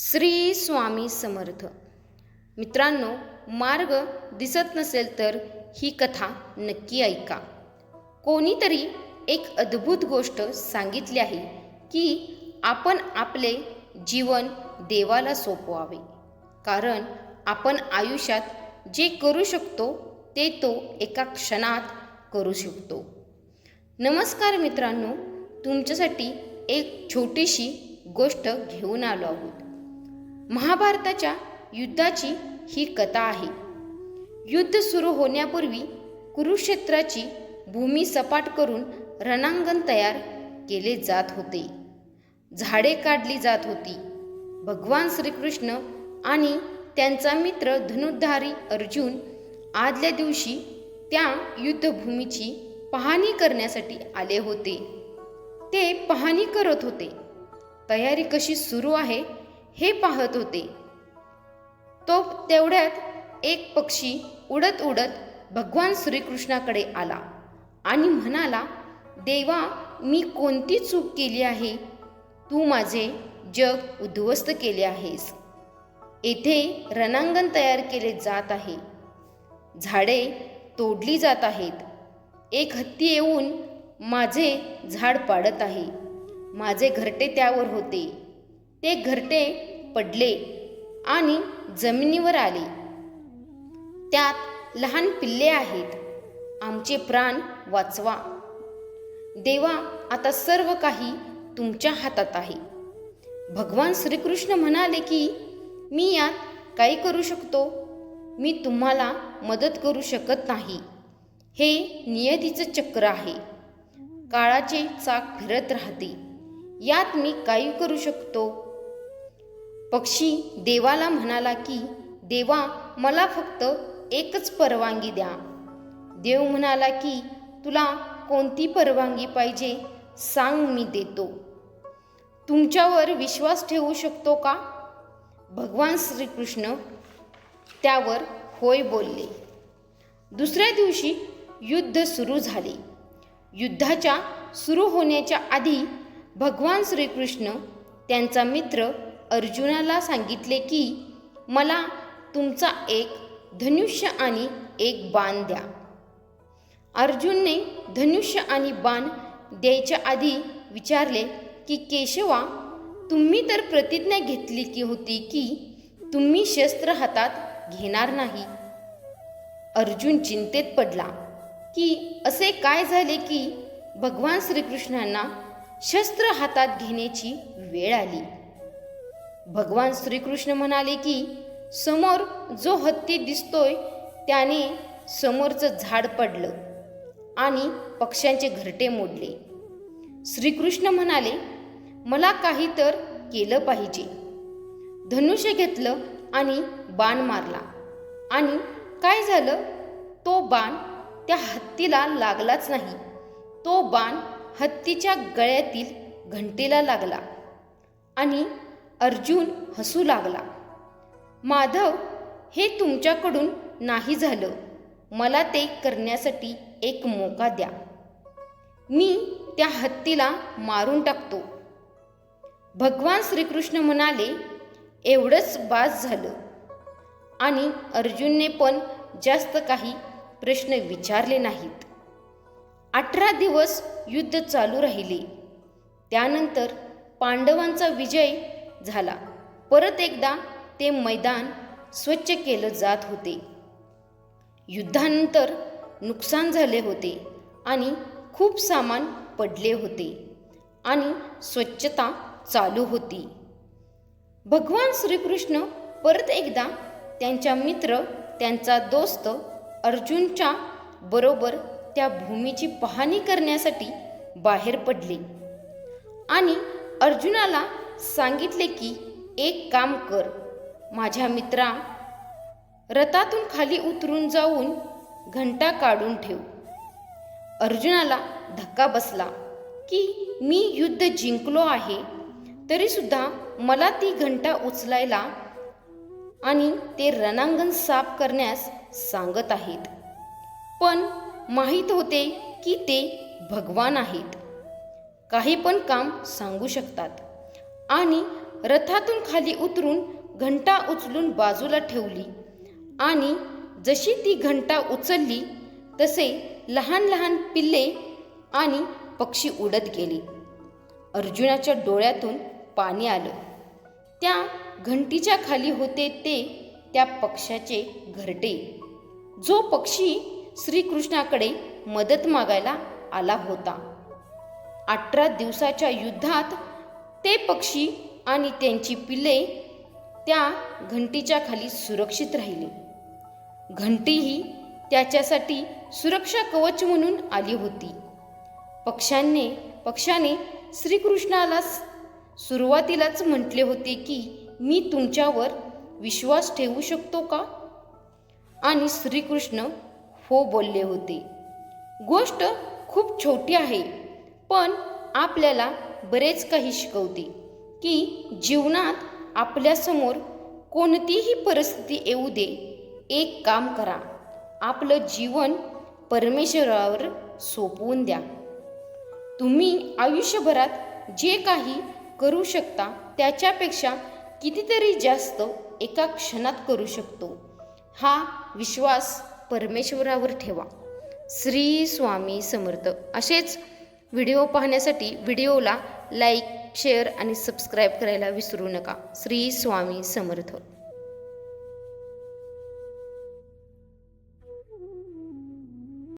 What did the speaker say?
श्री स्वामी समर्थ. मित्रांनो मार्ग दिसत नसेल तर ही कथा नक्की ऐका. कोणीतरी एक अद्भुत गोष्ट सांगितली आहे की आपण आपले जीवन देवाला सोपवावे. कारण आपण आयुष्यात जे करू शकतो ते तो एका क्षणात करू शकतो. नमस्कार मित्रांनो तुमच्यासाठी एक छोटीशी गोष्ट घेऊन आलो आहोत. महाभारताच्या युद्धाची ही कथा आहे. युद्ध सुरू होण्यापूर्वी कुरुक्षेत्राची भूमी सपाट करून रणांगण तयार केले जात होते. झाडे काढली जात होती. भगवान श्रीकृष्ण आणि त्यांचा मित्र धनुर्धारी अर्जुन आदल्या दिवशी त्या युद्धभूमीची पाहणी करण्यासाठी आले होते. ते पाहणी करत होते. तयारी कशी सुरू आहे? हे पाहत होते. तो तेवढ्यात एक पक्षी उडत उडत भगवान श्रीकृष्णाकडे आला आणि म्हणाला देवा मी कोणती चूक केली आहे? तू माझे जग उद्ध्वस्त केले आहेस. येथे रणांगण तयार केले जात आहे. झाडे तोडली जात आहेत. एक हत्ती येऊन माझे झाड पाडत आहे. माझे घरटे त्यावर होते. ते घरटे पडले आणि जमिनीवर आले. त्यात लहान पिल्ले आहेत. आमचे प्राण वाचवा. देवा आता सर्व काही तुमच्या हातात आहे. भगवान श्रीकृष्ण म्हणाले की मी यात काय करू शकतो? मी तुम्हाला मदत करू शकत नाही. हे नियतीचं चक्र आहे. काळाचे चाक फिरत राहते. यात मी काही करू शकतो? पक्षी देवाला म्हणाला की देवा मला फक्त एकच परवानगी द्या. देव म्हणाला की तुला कोणती परवानगी पाहिजे सांग मी देतो. तुमच्यावर विश्वास ठेवू शकतो का? भगवान श्रीकृष्ण त्यावर होय बोलले. दुसऱ्या दिवशी युद्ध सुरू झाले. युद्धाच्या सुरू होण्याच्या आधी भगवान श्रीकृष्ण त्यांचा मित्र अर्जुनाला सांगितले की मला तुमचा एक धनुष्य आणि एक बाण द्या. अर्जुनने धनुष्य आणि बाण द्यायच्या आधी विचारले की केशवा तुम्ही तर प्रतिज्ञा घेतली की होती की तुम्ही शस्त्र हातात घेणार नाही. अर्जुन चिंतेत पडला की असे काय झाले की भगवान श्रीकृष्णांना शस्त्र हातात घेण्याची वेळ आली? भगवान श्रीकृष्ण म्हणाले की समोर जो हत्ती दिसतोय त्याने समोरचं झाड पडलं आणि पक्ष्यांचे घरटे मोडले. श्रीकृष्ण म्हणाले मला काही तर केलं पाहिजे. धनुष्य घेतलं आणि बाण मारला. आणि काय झालं? तो बाण त्या हत्तीला लागलाच नाही. तो बाण हत्तीच्या गळ्यातील घंटेला लागला आणि अर्जुन हसू लागला. माधव हे तुमच्याकडून नाही झालं. मला ते करण्यासाठी एक मोका द्या. मी त्या हत्तीला मारून टाकतो. भगवान श्रीकृष्ण म्हणाले एवढंच बास झालं. आणि अर्जुनने पण जास्त काही प्रश्न विचारले नाहीत. अठरा दिवस युद्ध चालू राहिले. त्यानंतर पांडवांचा विजय झाला. परत एकदा ते मैदान स्वच्छ केलं जात होते. युद्धानंतर नुकसान झाले होते आणि खूप सामान पडले होते आणि स्वच्छता चालू होती. भगवान श्रीकृष्ण परत एकदा त्यांच्या मित्र त्यांचा दोस्त अर्जुनच्या बरोबर त्या भूमीची पाहणी करण्यासाठी बाहेर पडले आणि अर्जुनाला सांगितले की एक काम कर. माझ्या मित्रा रथातून खाली उतरून जाऊन घंटा काढून ठेव. अर्जुनाला धक्का बसला की मी युद्ध जिंकलो आहे तरीसुद्धा मला ती घंटा उचलायला आणि ते रणांगण साफ करण्यास सांगत आहेत. पण माहीत होते की ते भगवान आहेत. काही पण काम सांगू शकतात. आणि रथातून खाली उतरून घंटा उचलून बाजूला ठेवली. आणि जशी ती घंटा उचलली तसे लहान लहान पिल्ले आणि पक्षी उडत गेले. अर्जुनाच्या डोळ्यातून पाणी आलं. त्या घंटीच्या खाली होते ते त्या पक्षाचे घरटे. जो पक्षी श्रीकृष्णाकडे मदत मागायला आला होता. अठरा दिवसाच्या युद्धात ते पक्षी आणि त्यांची पिल्ले त्या घंटीच्या खाली सुरक्षित राहिली. घंटी ही त्याच्यासाठी सुरक्षा कवच म्हणून आली होती. पक्षांनी पक्षाने श्रीकृष्णाला सुरुवातीलाच म्हटले होते की मी तुमच्यावर विश्वास ठेवू शकतो का? आणि श्रीकृष्ण हो बोलले होते. गोष्ट खूप छोटी आहे पण आपल्याला बरेच काही शिकवते की जीवनात आपल्यासमोर कोणतीही परिस्थिती येऊ दे एक काम करा. आपलं जीवन परमेश्वरावर सोपवून द्या. तुम्ही आयुष्यभरात जे काही करू शकता त्याच्यापेक्षा कितीतरी जास्त एका क्षणात करू शकतो. हा विश्वास परमेश्वरावर ठेवा. श्री स्वामी समर्थ. असेच व्हिडिओ पाहण्यासाठी व्हिडिओला लाईक शेअर आणि सबस्क्राईब करायला विसरू नका. श्री स्वामी समर्थ.